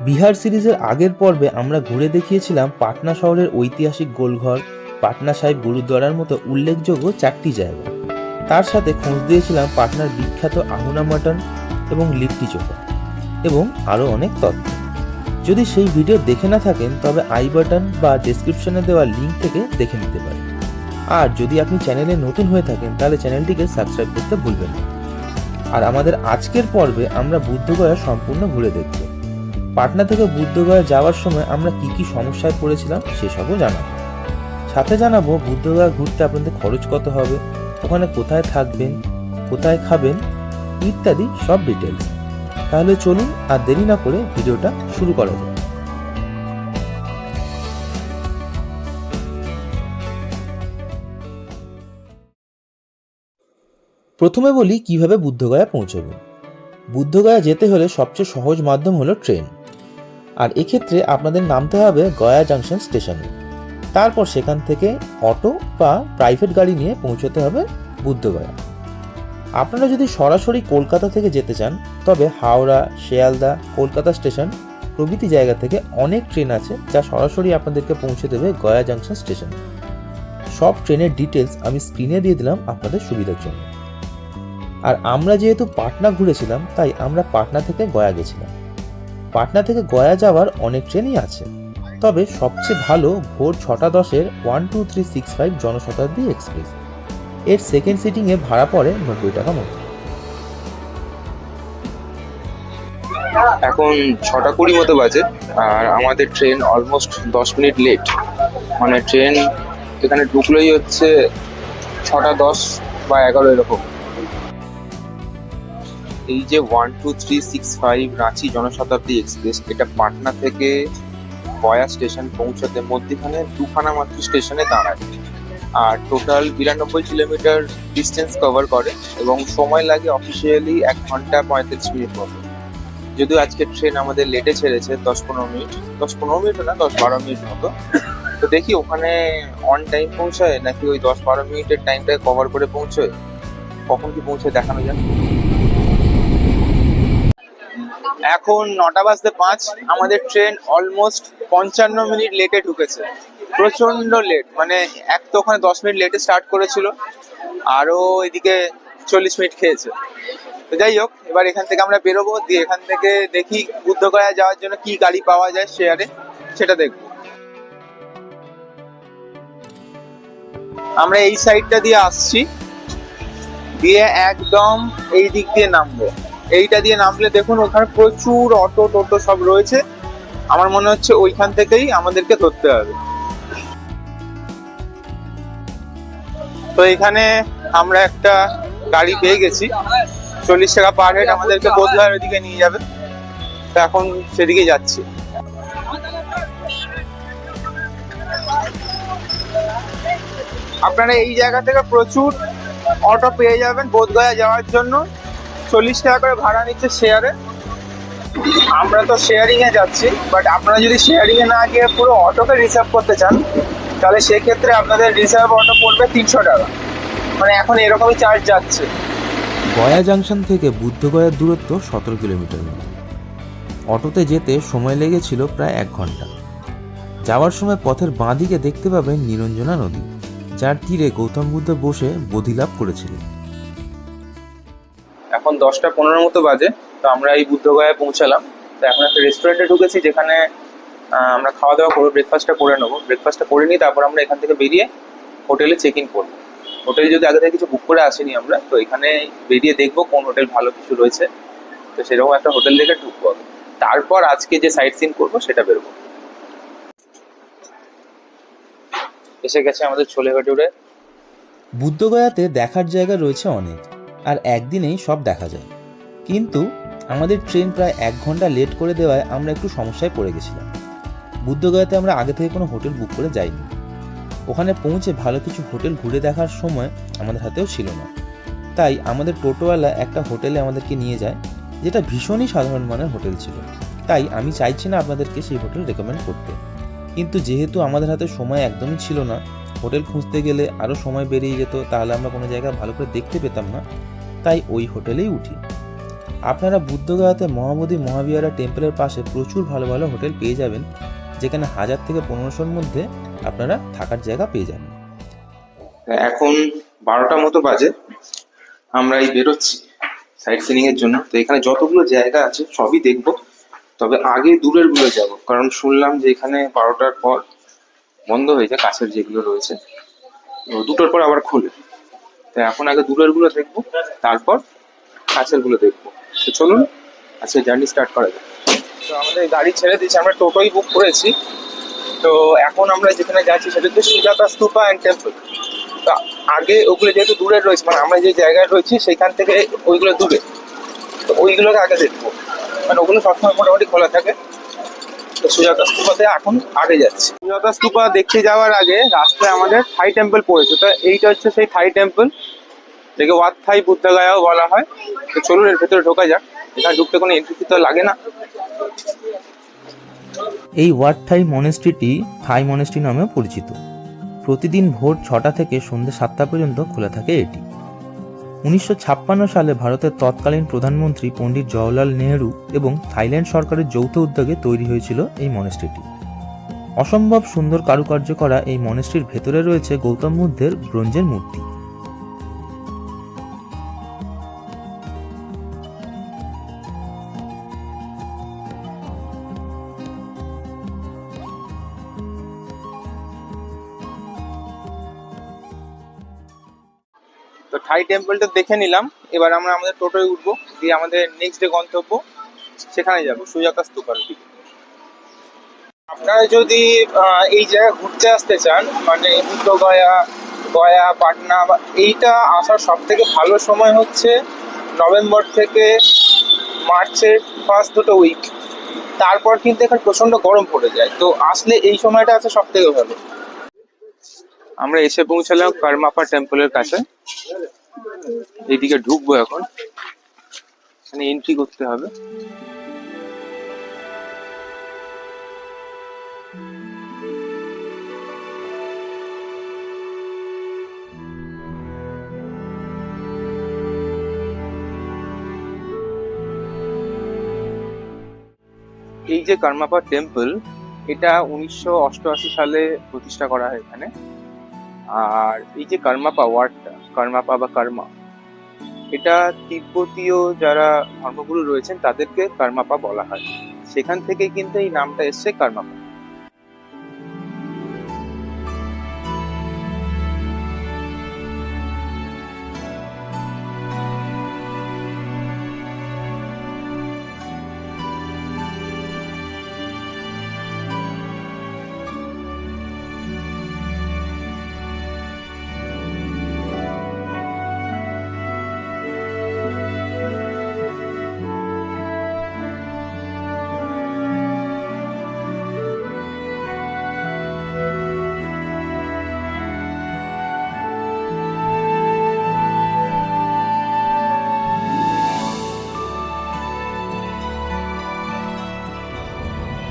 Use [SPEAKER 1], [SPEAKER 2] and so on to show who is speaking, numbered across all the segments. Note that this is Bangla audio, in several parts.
[SPEAKER 1] বিহার সিরিজের আগের পর্বে আমরা ঘুরে দেখিয়েছিলাম পাটনা শহরের ঐতিহাসিক গোলঘর, পাটনা সাহেব গুরুদ্বারার মতো উল্লেখযোগ্য চারটি জায়গা। তার সাথে খোঁজ দিয়েছিলাম পাটনার বিখ্যাত আহুনা মাটন এবং লিট্টি চোখা এবং আরও অনেক তথ্য। যদি সেই ভিডিও দেখে না থাকেন, তবে আই বাটন বা ডেসক্রিপশনে দেওয়া লিঙ্ক থেকে দেখে নিতে পারেন। আর যদি আপনি চ্যানেলে নতুন হয়ে থাকেন, তাহলে চ্যানেলটিকে সাবস্ক্রাইব করতে ভুলবেন না। আর আমাদের আজকের পর্বে আমরা বুদ্ধগয়া সম্পূর্ণ ঘুরে দেখব। পাটনা থেকে বুদ্ধগয়া যাওয়ার সময় আমরা কি কি সমস্যায় পড়েছিলাম সেসবও জানাব। সাথে জানাব বুদ্ধগয়া ঘুরতে আপনাদের খরচ কত হবে, ওখানে কোথায় থাকবেন, কোথায় খাবেন, ইত্যাদি সব ডিটেলস তাহলে চলুন আর দেরি না করে ভিডিওটা শুরু করা যাক। প্রথমে বলি কীভাবে বুদ্ধগয়া পৌঁছবেন বুদ্ধগয়া যেতে হলে সবচেয়ে সহজ মাধ্যম হলো ট্রেন। আর এক্ষেত্রে আপনাদের নামতে হবে গয়া জাংশন স্টেশনে তারপর সেখান থেকে অটো বা প্রাইভেট গাড়ি নিয়ে পৌঁছতে হবে বুদ্ধগয়া। আপনারা যদি সরাসরি কলকাতা থেকে যেতে চান, তবে হাওড়া, শিয়ালদা, কলকাতা স্টেশন প্রভৃতি জায়গা থেকে অনেক ট্রেন আছে যা সরাসরি আপনাদেরকে পৌঁছে দেবে গয়া জাংশন স্টেশন সব ট্রেনের ডিটেলস আমি স্ক্রিনে দিয়ে দিলাম আপনাদের সুবিধার জন্য। আর আমরা যেহেতু পাটনা ঘুরেছিলাম, তাই আমরা পাটনা থেকে গয়া গেছিলাম। পাটনা থেকে গয়া যাওয়ার অনেক ট্রেনই আছে। তবে সবচেয়ে ভালো ভোর ছটা দশের one two three six five Janshatabdi express. এর সেকেন্ড সিটিংয়ে ভাড়া পড়ে নব্বই টাকা মতো।
[SPEAKER 2] এখন ছটা কুড়ি মতো বাজে, আর আমাদের ট্রেন অলমোস্ট দশ মিনিট লেট মানে ট্রেন এখানে ঢুকলোই হচ্ছে ছটা দশ বা এগারো এরকম। এই যে one two three six five Ranchi Janshatabdi express, এটা পাটনা থেকে গয়া স্টেশন পৌঁছাতে মধ্যখানে দুখানা মাত্র স্টেশনে দাঁড়ায়। আর টোটাল বিরানব্বই কিলোমিটার ডিস্টেন্স কভার করে এবং সময় লাগে অফিসিয়ালি এক ঘণ্টা পঁয়ত্রিশ মিনিট মতো। যদিও আজকে ট্রেন আমাদের লেটে ছেড়েছে, দশ পনেরো মিনিট। দশ পনেরো মিনিট না, দশ বারো মিনিট মতো। তো দেখি ওখানে অন টাইম পৌঁছায় নাকি ওই দশ বারো মিনিটের টাইমটাকে কভার করে পৌঁছয়? কখন কি পৌঁছায় দেখানো যাক। এখন নটা বাজতে পাঁচ, আমাদের ট্রেন অলমোস্ট পঞ্চান্ন মিনিট লেটে ঢুকেছে। প্রচণ্ড লেট মানে এক তো ওখানে দশ মিনিট লেটে স্টার্ট করেছিল, আরও এদিকে চল্লিশ মিনিট খেয়েছে। তো যাই হোক, এবার এখান থেকে আমরা বেরোবো, দিয়ে এখান থেকে দেখি বুদ্ধগয়া যাওয়ার জন্য কি গাড়ি পাওয়া যায় শেয়ারে সেটা দেখব। আমরা এই সাইডটা দিয়ে আসছি, দিয়ে একদম এই দিক দিয়ে নামবো। এইটা দিয়ে নামলে দেখুন, ওখানে প্রচুর অটো টোটো সব রয়েছে। আমার মনে হচ্ছে ওইখান থেকেই আমাদেরকে ধরতে হবে। তো এখানে আমরা একটা গাড়ি পেয়ে গেছি। চল্লিশ টাকা পার হেড আমাদেরকে বোধহয় ওইদিকে নিয়ে যাবে। তো এখন সেদিকে যাচ্ছি। আপনারা এই জায়গা থেকে প্রচুর অটো পেয়ে যাবেন বোধগয়া যাওয়ার জন্য। চল্লিশ টাকা করে ভাড়া নিচ্ছে শেয়ারে আমরা তো শেয়ারিং এ যাচ্ছি বাট আপনারা যদি শেয়ারিং এ না গিয়ে পুরো অটোকে রিজার্ভ করতে চান, তাহলে সেক্ষেত্রে আপনাদের রিজার্ভ অটো পড়বে তিনশো টাকা। মানে এখন এরকমই চার্জ যাচ্ছে।
[SPEAKER 1] গয়া জাংশন থেকে বুদ্ধগয়ার দূরত্ব সতেরো কিলোমিটার। অটোতে যেতে সময় লেগেছিল প্রায় এক ঘণ্টা। যাওয়ার সময় পথের বাঁ দিকে দেখতে পাবেন নিরঞ্জনা নদী, যার তীরে গৌতম বুদ্ধ বসে বোধিলাভ করেছিলেন।
[SPEAKER 2] এখন দশটা পনেরো মতো বাজে, তো আমরা এই বুদ্ধগয়ায় পৌঁছালাম। তো এখন একটা রেস্টুরেন্টে ঢুকেছি যেখানে আমরা খাওয়া দাওয়া করব ব্রেকফাস্টটা করে নেব। ব্রেকফাস্টটা করে নিই তারপর আমরা এখান থেকে বেরিয়ে হোটেলে চেক ইন করব। হোটেলে যদি আগে থেকে কিছু বুক করে আসিনি আমরা, তো এখানে বেরিয়ে দেখব কোন হোটেল ভালো কিছু রয়েছে। তো সেরকম একটা হোটেল দেখে ঢুকবো তারপর আজকে যে সাইট সিন করব সেটা বেরোবো। এসে গেছে আমাদের ছোলে ভাটুরে
[SPEAKER 1] বুদ্ধগয়াতে দেখার জায়গা রয়েছে অনেক। আর একদিনেই সব দেখা যায়। কিন্তু আমাদের ট্রেন প্রায় এক ঘণ্টা লেট করে দেওয়ায় আমরা একটু সমস্যায় পড়ে গেছিলাম। বুদ্ধগয়াতে আমরা আগে থেকে কোনো হোটেল বুক করে যাইনি। ওখানে পৌঁছে ভালো কিছু হোটেল ঘুরে দেখার সময় আমাদের হাতেও ছিল না। তাই আমাদের টোটোওয়ালা একটা হোটেলে আমাদেরকে নিয়ে যায়, যেটা ভীষণই সাধারণ মানের হোটেল ছিল। তাই আমি চাইছি না আপনাদেরকে সেই হোটেল রেকমেন্ড করতে। কিন্তু যেহেতু আমাদের হাতে সময় একদমই ছিল না, হোটেল খুঁজতে গেলে আরও সময় বেরিয়ে যেত, তাহলে আমরা কোনো জায়গা ভালো করে দেখতে পেতাম না। তাই ওই হোটেলেই উঠি। আপনারা বুদ্ধগয়াতে মহাবোধি মহাবিহারা টেম্পলের পাশে প্রচুর ভালো ভালো হোটেল পেয়ে যাবেন, যেখানে হাজার থেকে পনেরোশোর মধ্যে আপনারা থাকার জায়গা পেয়ে যাবেন।
[SPEAKER 2] এখন বারোটা মতো বাজে, আমরা এই বেরোচ্ছি সাইট সিনিং এর জন্য। তো এখানে যতগুলো জায়গা আছে সবই দেখব, তবে আগে দূরেরগুলো যাব, কারণ শুনলাম যে এখানে বারোটার পর বন্ধ হয়ে যায়, কাছের যেগুলো রয়েছে। দুটোর পর আবার খোলে। এখন আগে দূরেরগুলো দেখব, তারপর কাছেরগুলো দেখব। তো চলুন আজকে জার্নি স্টার্ট করা যাক। তো আমাদের গাড়ি ছেড়ে দিয়েছে, আমরা টোটোই বুক করেছি। তো এখন আমরা যেখানে যাচ্ছি সেটা হচ্ছে সুজাতা স্তূপা অ্যান্ড টেম্পল তা আগে ওগুলো যেহেতু দূরে রয়েছে মানে আমরা যে জায়গায় রয়েছি সেখান থেকে ওইগুলো দূরে। তো ওইগুলোকে আগে দেখব। মানে ওগুলো সবসময় মোটামুটি খোলা থাকে। তো সুজাতা স্তূপাতে এখন আগে যাচ্ছি। সুজাতা স্তূপা দেখতে যাওয়ার আগে রাস্তায় আমাদের থাই টেম্পল পড়েছে। তো এইটা হচ্ছে সেই থাই টেম্পল যেকে ওয়াত থাই বুদ্ধগয়াও বলা হয়। তো চলুন, এর ভেতরে ঢোকা যাক। এখানে ঢুকতে কোনো এন্ট্রি তো লাগে না।
[SPEAKER 1] এই ওয়ার্ড থাই মনেস্ট্রিটি থাই মনেস্ট্রি নামেও পরিচিত। প্রতিদিন ভোর ছটা থেকে সন্ধ্যে সাতটা পর্যন্ত খোলা থাকে এটি। উনিশশো ছাপ্পান্ন সালে ভারতের তৎকালীন প্রধানমন্ত্রী পণ্ডিত জওহরলাল নেহরু এবং থাইল্যান্ড সরকারের যৌথ উদ্যোগে তৈরি হয়েছিল এই মনেস্ট্রিটি অসম্ভব সুন্দর কারুকার্য করা এই মনেস্ট্রির ভেতরে রয়েছে গৌতম বুদ্ধের ব্রোঞ্জের মূর্তি।
[SPEAKER 2] তো থাই টেম্পলটা দেখে নিলাম। এবার আমরা আমাদের টোটোয় উঠবো, দিয়ে আমাদের নেক্সট ডে গন্তব্য সেখানে যাব, সুজাতা স্তূপার দিকে। আপনারা যদি এই জায়গায় ঘুরতে আসতে চান মানে গয়া গয়া, পাটনা, বা এইটা আসার সব থেকে ভালো সময় হচ্ছে নভেম্বর থেকে মার্চের ফার্স্ট দুটো উইক তারপর কিন্তু এখানে প্রচণ্ড গরম পড়ে যায়। তো আসলে এই সময়টা আছে সব থেকে ভালো। আমরা এসে পৌঁছালাম কারমাপা টেম্পলের কাছে। এইদিকে ঢুকবো এখন। এখানে এন্ট্রি করতে হবে। এই যে কারমাপা টেম্পল এটা উনিশশো অষ্টআশি সালে প্রতিষ্ঠা করা হয় এখানে। আর এই যে কর্মাপা ওয়ার্ডটা কর্মাপা বা কর্মা এটা তিব্বতীয় যারা ধর্মগুরু রয়েছেন, তাদেরকে কর্মাপা বলা হয়। সেখান থেকে কিন্তু এই নামটা এসছে কর্মাপা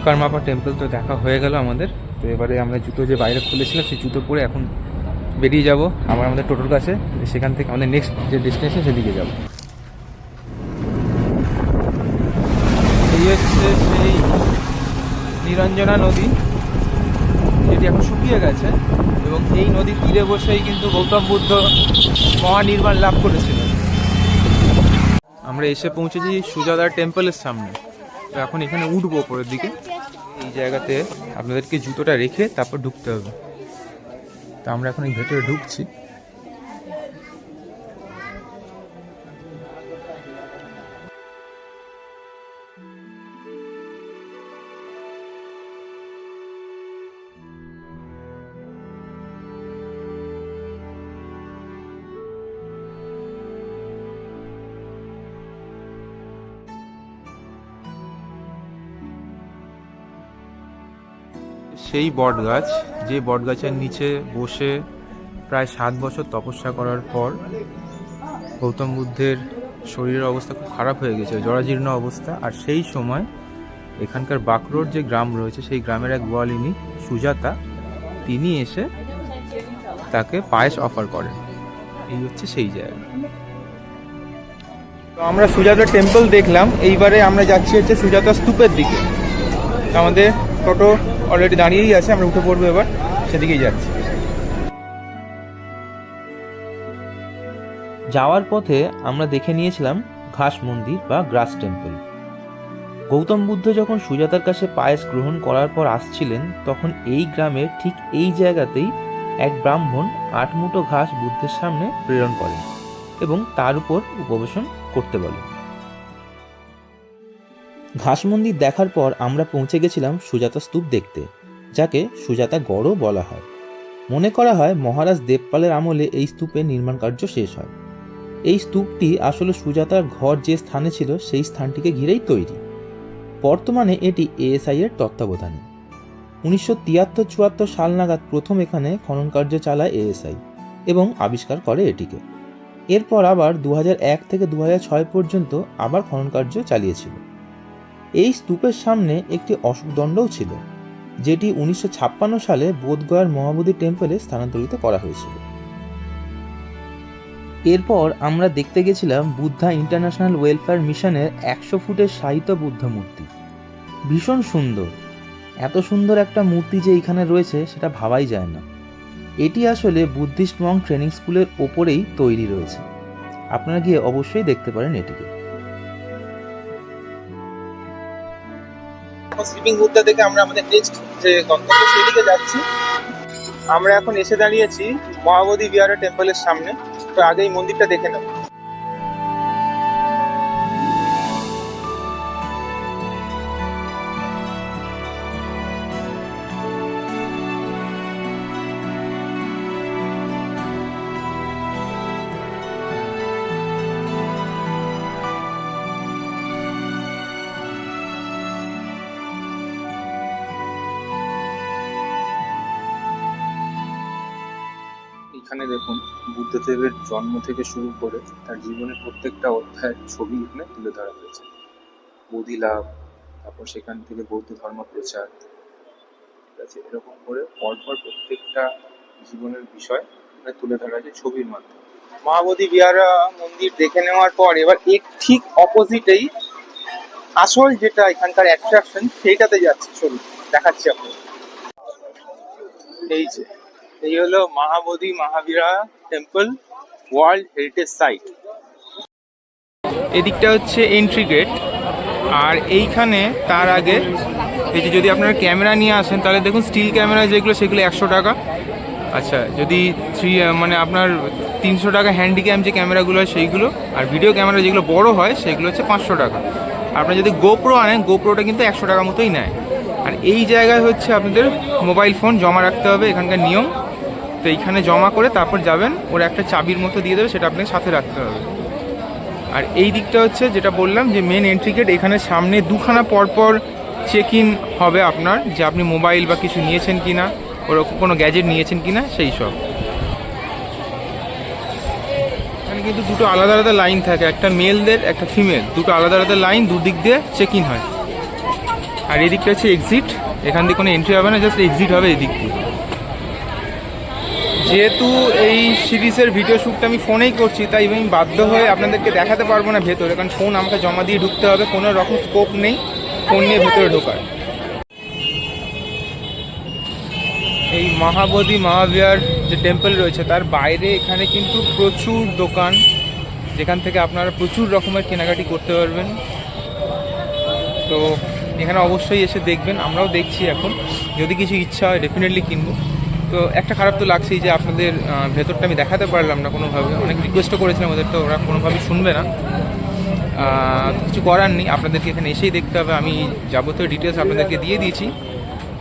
[SPEAKER 3] কারমাপা টেম্পল তো দেখা হয়ে গেল আমাদের। তো এবারে আমরা জুতো যে বাইরে খুলেছিলাম, সেই জুতো পরে এখন বেরিয়ে যাব। আবার আমাদের টোটোর কাছে সেখান থেকে আমাদের নেক্সট যে ডেস্টিনেশন সেদিকে যাব।
[SPEAKER 2] এই হচ্ছে সেই নিরঞ্জনা নদী, যেটি এখন শুকিয়ে গেছে। এবং এই নদীর তীরে বসেই কিন্তু গৌতম বুদ্ধ মহানির্বাণ লাভ করেছিলেন। আমরা এসে পৌঁছেছি সুজাদার টেম্পলের সামনে। তো এখন এখানে উঠবো ওপরের দিকে। এই জায়গাতে আপনাদেরকে জুতোটা রেখে তারপর ঢুকতে হবে। তো আমরা এখন এই ভেতরে ঢুকছি। সেই বটগাছ, যে বটগাছের নিচে বসে প্রায় সাত বছর তপস্যা করার পর গৌতম বুদ্ধের শরীরের অবস্থা খুব খারাপ হয়ে গেছে, জরাজীর্ণ অবস্থা। আর সেই সময় এখানকার বাঁকড়োর যে গ্রাম রয়েছে, সেই গ্রামের এক গোয়ালিনী, সুজাতা, তিনি এসে তাকে পায়েস অফার করেন। এই হচ্ছে সেই জায়গা। তো আমরা সুজাতা টেম্পল দেখলাম, এইবারে আমরা যাচ্ছি হচ্ছে সুজাতা স্তূপের দিকে। আমাদের টোটো অলরেডি দাঁড়িয়েই আছে, আমরা উঠে পড়ব এবার, সেদিকেই যাচ্ছি।
[SPEAKER 1] যাওয়ার পথে আমরা দেখে নিয়েছিলাম ঘাস মন্দির বা গ্রাস টেম্পল। গৌতম বুদ্ধ যখন সুজাতার কাছে পায়েস গ্রহণ করার পর আসছিলেন, তখন এই গ্রামের ঠিক এই জায়গাতেই এক ব্রাহ্মণ আট মুঠো ঘাস বুদ্ধের সামনে প্রেরণ করেন এবং তার উপর উপবেশন করতে বলেন। ঘাস মন্দির দেখার পর আমরা পৌঁছে গেছিলাম সুজাতা স্তূপ দেখতে, যাকে সুজাতা গড়ও বলা হয়। মনে করা হয় মহারাজ দেবপালের আমলে এই স্তূপের নির্মাণ কার্য শেষ হয়। এই স্তূপটি আসলে সুজাতার ঘর যে স্থানে ছিল, সেই স্থানটিকে ঘিরেই তৈরি। বর্তমানে এটি এএসআই এর তত্ত্বাবধানে। উনিশশো তিয়াত্তর চুয়াত্তর সাল নাগাদ প্রথম এখানে খনন কার্য চালায় এএসআই এবং আবিষ্কার করে এটিকে। এরপর আবার দু থেকে দু পর্যন্ত আবার খনন কার্য চালিয়েছিল। এই স্তূপের সামনে একটি অশোকদণ্ডও ছিল, যেটি উনিশশো ছাপ্পান্ন সালে বোধগয়ার মহাবোধি টেম্পলে স্থানান্তরিত করা হয়েছিল। এরপর আমরা দেখতে গেছিলাম বুদ্ধা ইন্টারন্যাশনাল ওয়েলফেয়ার মিশনের একশো ফুটের সাহিত্য বুদ্ধ মূর্তি। ভীষণ সুন্দর। এত সুন্দর একটা মূর্তি যে এখানে রয়েছে, সেটা ভাবাই যায় না। এটি আসলে বুদ্ধিস্ট মং ট্রেনিং স্কুলের ওপরেই তৈরি রয়েছে। আপনারা গিয়ে অবশ্যই দেখতে পারেন এটিকে।
[SPEAKER 4] এখন স্লিপিং বুদ্ধা থেকে আমরা আমাদের নেক্সট যে গন্তব্য, সেদিকে যাচ্ছি। আমরা এখন এসে দাঁড়িয়েছি মহাবোধি বিহারের টেম্পলের সামনে। তো আগে এই মন্দিরটা দেখে নেব বুদ্ধদেবের জন্ম থেকে শুরু করে তার জীবনের প্রত্যেকটা অধ্যায়ের ছবি এখানে তুলে ধরা হয়েছে। বোধি লাভ তারপর সেখান থেকে বৌদ্ধ ধর্ম প্রচার। ঠিক আছে, এরকম করে পরপর প্রত্যেকটা জীবনের বিষয় এখানে তুলে ধরা হয়েছে ছবির মাধ্যমে। মহাবোধি বিহারা মন্দির দেখে নেওয়ার পর এবার এর ঠিক অপোজিটেই আসল যেটা এখানকার অ্যাট্রাকশন সেইটাতে যাচ্ছে চলুন দেখাচ্ছি আপনাকে এই যে, এই হলো Mahabodhi Mahavira temple world heritage site
[SPEAKER 2] এদিকটা হচ্ছে এন্ট্রি গেট আর এইখানে তার আগে এই যে যদি আপনারা ক্যামেরা নিয়ে আসেন, তাহলে দেখুন স্টিল ক্যামেরা যেগুলো, সেগুলো একশো টাকা। আচ্ছা যদি থ্রি মানে আপনার তিনশো টাকা হ্যান্ডিক্যাম যে ক্যামেরাগুলো হয় সেইগুলো, আর ভিডিও ক্যামেরা যেগুলো বড় হয়, সেগুলো হচ্ছে পাঁচশো টাকা। আপনার যদি গোপ্রো আনেন গোপ্রোটা কিন্তু একশো টাকা মতোই নেয়। আর এই জায়গায় হচ্ছে আপনাদের মোবাইল ফোন জমা রাখতে হবে, এখানকার নিয়ম। তো এইখানে জমা করে তারপর যাবেন, ওরা একটা চাবির মতো দিয়ে দেবে, সেটা আপনাকে সাথে রাখতে হবে। আর এই দিকটা হচ্ছে যেটা বললাম যে মেন এন্ট্রি গেট এখানে সামনে দুখানা পরপর চেক ইন হবে আপনার, যে আপনি মোবাইল বা কিছু নিয়েছেন কি না ওরকম কোনো গ্যাজেট নিয়েছেন কি না সেই সব। এখানে কিন্তু দুটো আলাদা আলাদা লাইন থাকে, একটা মেলদের একটা ফিমেল দুটো আলাদা আলাদা লাইন দুদিক দিয়ে চেক ইন হয়। আর এদিকটা হচ্ছে এক্সিট এখান দিয়ে কোনো এন্ট্রি হবে না জাস্ট এক্সিট হবে এদিক দিয়ে। যেহেতু এই সিরিজের ভিডিও শ্যুটটা আমি ফোনেই করছি, তাই আমি বাধ্য হয়ে আপনাদেরকে দেখাতে পারব না ভেতরে, কারণ ফোন আমাকে জমা দিয়ে ঢুকতে হবে কোনো রকম স্কোপ নেই ফোন নিয়ে ভেতরে ঢোকার। এই মহাবোধি মহাবিহার যে টেম্পল রয়েছে, তার বাইরে এখানে কিন্তু প্রচুর দোকান, যেখান থেকে আপনারা প্রচুর রকমের কেনাকাটি করতে পারবেন। তো এখানে অবশ্যই এসে দেখবেন, আমরাও দেখছি এখন, যদি কিছু ইচ্ছা হয় ডেফিনেটলি কিনবো। তো একটা খারাপ তো লাগছেই যে আপনাদের ভেতরটা আমি দেখাতে পারলাম না কোনোভাবে। অনেক রিকোয়েস্টও করেছিলাম ওদের তো ওরা কোনোভাবেই শুনবে না। কিছু করার নেই। আপনাদেরকে এখানে এসেই দেখতে হবে। আমি যাবতীয় ডিটেলস আপনাদেরকে দিয়ে দিয়েছি।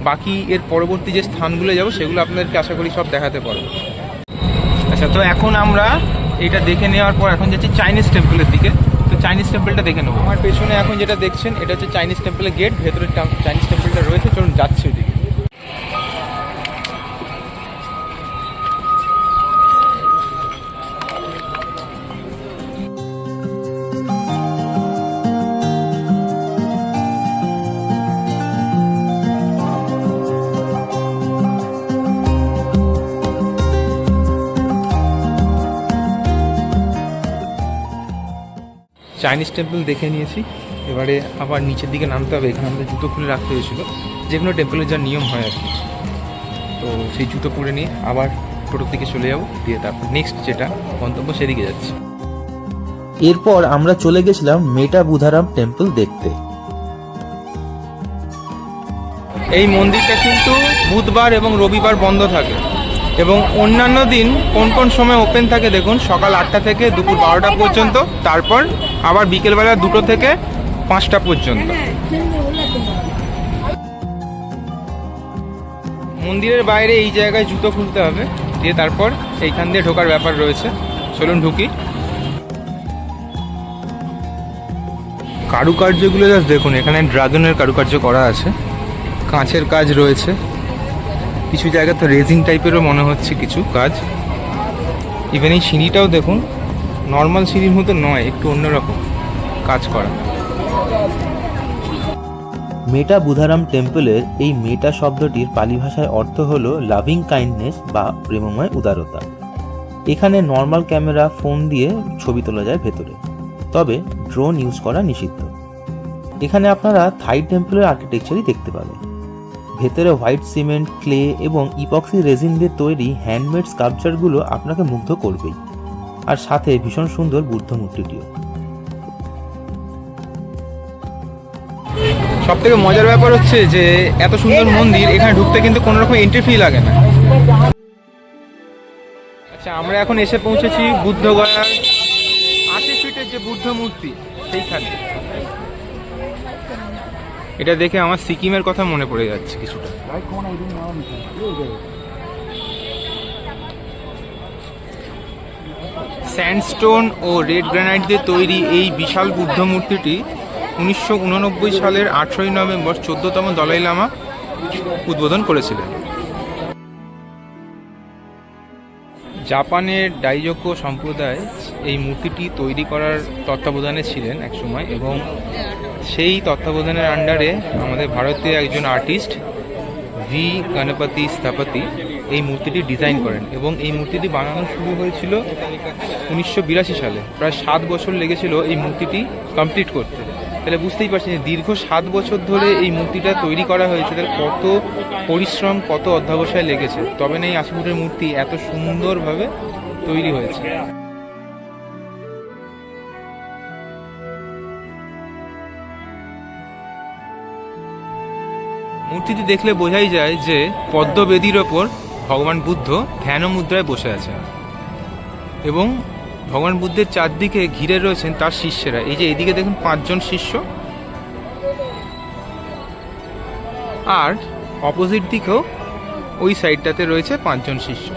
[SPEAKER 2] বাকি এর পরবর্তী যে স্থানগুলো যাব, সেগুলো আপনাদেরকে আশা করি সব দেখাতে পারব। আচ্ছা তো এখন আমরা এটা দেখে নেওয়ার পর এখন যাচ্ছি চাইনিজ টেম্পলের দিকে। তো চাইনিজ টেম্পলটা দেখে নেব। আমার পেছনে এখন যেটা দেখছেন, এটা হচ্ছে চাইনিজ টেম্পলের গেট ভেতরে চাইনিজ টেম্পলটা রয়েছে। চলুন যাচ্ছি ওদিকে চাইনিজ টেম্পল দেখে নিয়েছি। এবারে আবার নিচের দিকে নামতে হবে এখানে আমাদের জুতো খুলে রাখতে হয়েছিল। যে কোনো টেম্পলের যা নিয়ম হয় আর কি। তো সেই জুতো পরে নিয়ে আবার টোটোর দিকে চলে যাব দিয়ে তারপর নেক্সট যেটা গন্তব্য সেদিকে যাচ্ছি।
[SPEAKER 1] এরপর আমরা চলে গেছিলাম মেটা বুধারাম টেম্পল দেখতে।
[SPEAKER 2] এই মন্দিরটা কিন্তু বুধবার এবং রবিবার বন্ধ থাকে। এবং অন্যান্য দিন কোন কোন সময় ওপেন থাকে দেখুন সকাল আটটা থেকে দুপুর বারোটা পর্যন্ত তারপর আবার বিকেলবেলা দুটো থেকে পাঁচটা পর্যন্ত। মন্দিরের বাইরে এই জায়গায় জুতো খুলতে হবে দিয়ে তারপর এইখান দিয়ে ঢোকার ব্যাপার রয়েছে। চলুন ঢুকি। কারুকার্যগুলো জাস্ট দেখুন এখানে ড্রাগনের কারুকার্য করা আছে। কাঁচের কাজ রয়েছে। কিছু জায়গা তো রেজিং টাইপেরও মনে হচ্ছে কিছু কাজ। ইভেন এই সিঁড়িটাও দেখুন নর্মাল সিঁড়ির মতো নয়, একটু অন্যরকম কাজ করা।
[SPEAKER 1] মেটা বুধারাম টেম্পলের এই মেটা শব্দটির পালি ভাষায় অর্থ হল লাভিং কাইন্ডনেস বা প্রেমময় উদারতা। এখানে নর্মাল ক্যামেরা ফোন দিয়ে ছবি তোলা যায় ভেতরে, তবে ড্রোন ইউজ করা নিষিদ্ধ। এখানে আপনারা থাই টেম্পলের আর্কিটেকচারই দেখতে পাবেন। ভেতরে হোয়াইট সিমেন্ট, ক্লে এবং ইপক্সি রেজিন দিয়ে তৈরি হ্যান্ডমেড স্কাল্পচারগুলো আপনাকে মুগ্ধ করবেই। আর সাথে ভীষণ সুন্দর বুদ্ধ মূর্তিটিও।
[SPEAKER 2] সব থেকে মজার ব্যাপার হচ্ছে যে, এত সুন্দর মন্দির, এখানে ঢুকতে কিন্তু কোনো রকম এন্ট্রি ফি লাগে না। আচ্ছা আমরা এখন এসে পৌঁছেছি বুদ্ধগয়ার আশি ফিটের যে বুদ্ধ মূর্তি, সেইখানে। এটা দেখে আমার সিকিমের কথা মনে পড়ে যাচ্ছে কিছুটা। স্যান্ডস্টোন ও রেড গ্রানাইট দিয়ে তৈরি এই বিশাল বুদ্ধ মূর্তিটি উনিশশো উননব্বই সালের আঠেরোই নভেম্বর চোদ্দতম দলাই লামা উদ্বোধন করেছিলেন। জাপানের ডাইজোকো সম্প্রদায় এই মূর্তিটি তৈরি করার তত্ত্বাবধানে ছিলেন একসময় এবং সেই তত্ত্বাবধানের আন্ডারে আমাদের ভারতীয় একজন আর্টিস্ট ভি গণপতি স্থাপতি এই মূর্তিটি ডিজাইন করেন এবং এই মূর্তিটি বানানো শুরু হয়েছিল উনিশশো বিরাশি সালে। প্রায় সাত বছর লেগেছিল এই মূর্তিটি কমপ্লিট করতে। তাহলে বুঝতেই পারছেন যে দীর্ঘ সাত বছর ধরে এই মূর্তিটা তৈরি করা হয়েছে। তাহলে কত পরিশ্রম, কত অধ্যাবসায় লেগেছে। তবে না এই আশি ফুটের মূর্তি এত সুন্দরভাবে তৈরি হয়েছে। মূর্তিটি দেখলে বোঝাই যায় যে পদ্মবেদীর ওপর ভগবান বুদ্ধ ধ্যান মুদ্রায় বসে আছেন। এবং ভগবান বুদ্ধের চারদিকে ঘিরে রয়েছেন তার শিষ্যেরা। এই যে এদিকে দেখুন পাঁচজন শিষ্য। আর অপোজিট দিকেও ওই সাইডটাতে রয়েছে পাঁচজন শিষ্য।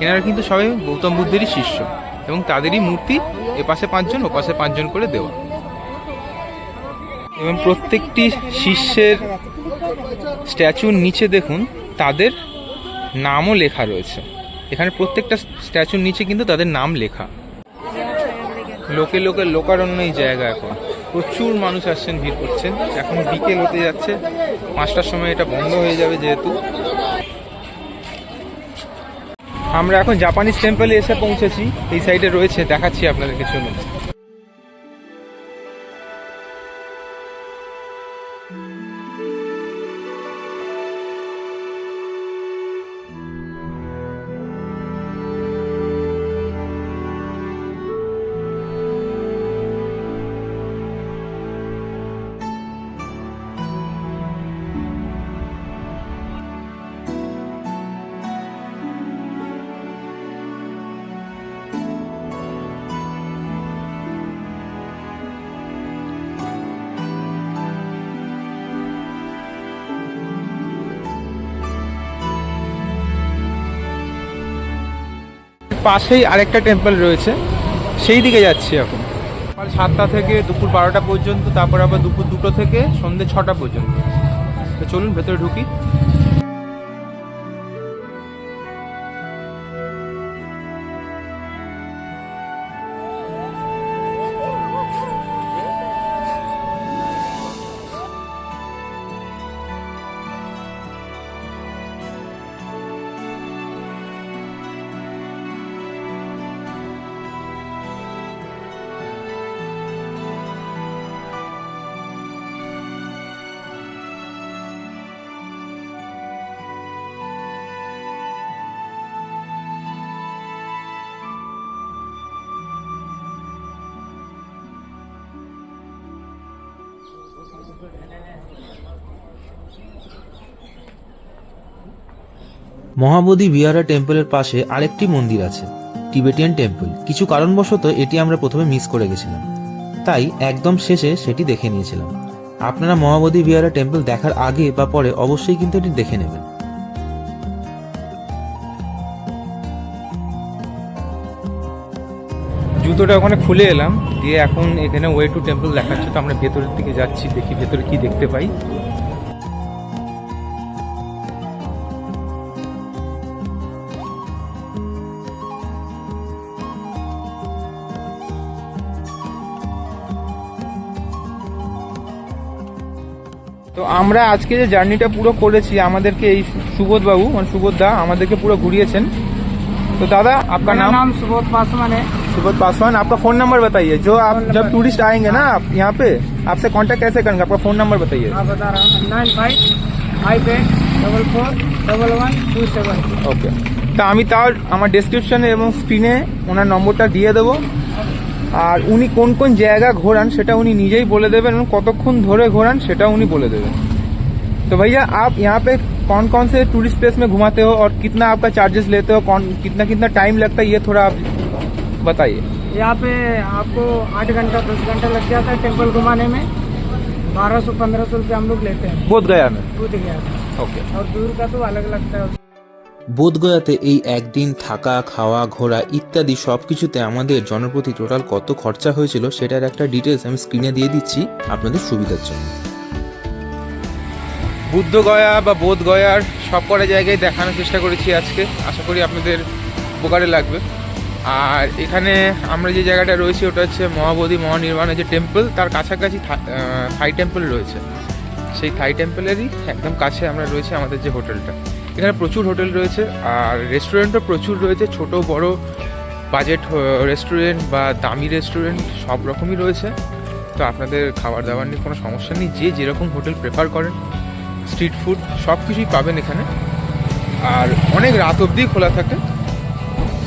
[SPEAKER 2] এনারা কিন্তু সবাই গৌতম বুদ্ধেরই শিষ্য এবং তাদেরই মূর্তি এপাশে পাঁচজন, ওপাশে পাঁচজন করে দেওয়া। এবং প্রত্যেকটি শিষ্যের স্ট্যাচুর নিচে দেখুন, তাদের নামও লেখা রয়েছে। এখানে প্রত্যেকটা স্ট্যাচুর নিচে কিন্তু তাদের নাম লেখা। লোকে লোকে লোকারণ্য এই জায়গা এখন। প্রচুর মানুষ আসছেন, ভিড় করছেন। এখন বিকেল হতে যাচ্ছে। পাঁচটার সময় এটা বন্ধ হয়ে যাবে যেহেতু। আমরা এখন জাপানিজ টেম্পলে এসে পৌঁছেছি। এই সাইডে রয়েছে, দেখাচ্ছি আপনাদেরকে, চলুন। পাশেই আরেকটা টেম্পল রয়েছে। সেই দিকে যাচ্ছি এখন। সকাল সাতটা থেকে দুপুর বারোটা পর্যন্ত, তারপর আবার দুপুর দুটো থেকে সন্ধ্যে ছটা পর্যন্ত। তো চলুন, ভেতরে ঢুকি।
[SPEAKER 1] মহাবোধি বিহারা টেম্পলের পাশে আরেকটি মন্দির আছে, টিবেটিয়ান টেম্পল। কিছু কারণবশত এটি আমরা প্রথমে মিস করে গেছিলাম। তাই একদম শেষে সেটি দেখে নিয়েছিলাম। আপনারা মহাবোধি বিহারা টেম্পল দেখার আগে বা পরে অবশ্যই কিন্তু এটি দেখে নেবেন।
[SPEAKER 2] জুতোটা ওখানে খুলে এলাম দিয়ে এখন এখানে ওয়ে টু টেম্পল দেখাচ্ছে তো আমরা ভেতরের দিকে যাচ্ছি দেখি ভেতরে কি দেখতে পাই। তো আমরা আজকে যে জার্নিটা পুরো করেছি আমাদেরকে এই সুবোধবাবু মানে সুবোধ দা আমাদেরকে পুরো ঘুরিয়েছেন। তো দাদা আপনার
[SPEAKER 5] নাম
[SPEAKER 2] সুবোধ
[SPEAKER 5] পাসমানে। सुबोध पासवान है
[SPEAKER 2] सुबोध पासवान आपका फोन नंबर बताइए जो आप जब टूरिस्ट आएंगे ना आप यहाँ पे आपसे कांटेक्ट कैसे करेंगे आपका फोन नंबर बताइए
[SPEAKER 5] हाँ बता रहा हूँ nine five five eight double four double one two seven
[SPEAKER 2] okay তা আমি তার আমার ডেসক্রিপশনে এবং স্ক্রিনে ওনার নম্বরটা দিয়ে দেবো আর উনি কোন কোন জায়গা ঘোরান সেটা উনি নিজেই বলে দেবেন এবং কতক্ষণ ধরে ঘোরান সেটা উনি বলে দেবেন तो भैया आप यहाँ पे कौन कौन से टूरिस्ट प्लेस में घुमाते हो और कितना आपका चार्जेस लेते हो कौन कितना कितना टाइम लगता है ये थोड़ा आप बताइए
[SPEAKER 5] यहाँ पे आपको आठ घंटा दस घंटा लग जाता है टेम्पल घुमाने में बारह सौ पंद्रह सौ रुपये हम लोग लेते हैं
[SPEAKER 2] बोध गया में
[SPEAKER 5] कूद गया
[SPEAKER 2] ओके
[SPEAKER 5] और दूर का तो अलग लगता है
[SPEAKER 1] বোধগয়াতে এই একদিন থাকা খাওয়া ঘোরা ইত্যাদি সব কিছুতে আমাদের জনপ্রতি টোটাল কত খরচা হয়েছিল সেটার একটা ডিটেলস আমি স্ক্রিনে দিয়ে দিচ্ছি আপনাদের সুবিধার জন্য
[SPEAKER 2] বুদ্ধ গয়া বা বোধ গয়ার সব কটা জায়গায় দেখানোর চেষ্টা করেছি আজকে আশা করি আপনাদের উপকারে লাগবে আর এখানে আমরা যে জায়গাটা রয়েছি, ওটা হচ্ছে মহাবোধি মহানির্বাণের যে টেম্পল তার কাছাকাছি থাই টেম্পল রয়েছে। সেই থাই টেম্পলেরই একদম কাছে আমরা রয়েছে আমাদের যে হোটেলটা। এখানে প্রচুর হোটেল রয়েছে, আর রেস্টুরেন্টও প্রচুর রয়েছে, ছোট, বড় বাজেট রেস্টুরেন্ট বা দামি রেস্টুরেন্ট সব রকমই রয়েছে। তো আপনাদের খাবার দাবার নিয়ে কোনো সমস্যা নেই, যে যেরকম হোটেল প্রেফার করেন স্ট্রিট ফুড সব কিছুই পাবেন এখানে। আর অনেক রাত অবধি খোলা থাকে।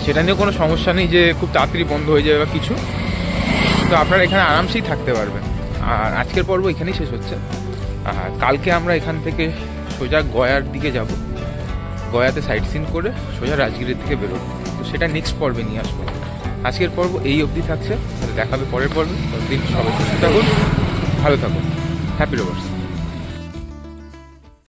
[SPEAKER 2] সেটা নিয়ে কোনো সমস্যা নেই যে খুব তাড়াতাড়ি বন্ধ হয়ে যাবে বা কিছু। তো আপনারা এখানে আরামসেই থাকতে পারবেন। আর আজকের পর্ব এখানেই শেষ হচ্ছে। আর কালকে আমরা এখান থেকে সোজা গয়ার দিকে যাব। গয়াতে সাইট সিন করে সোজা রাজগিরের দিকে বেরোবো। তো সেটা নেক্সট পর্বে নিয়ে আসব। আজকের পর্ব এই অবধি থাকছে। দেখাবে পরের পর্বে। ততদিন সবাই সুস্থ থাকুন, ভালো থাকুন। Happy rovers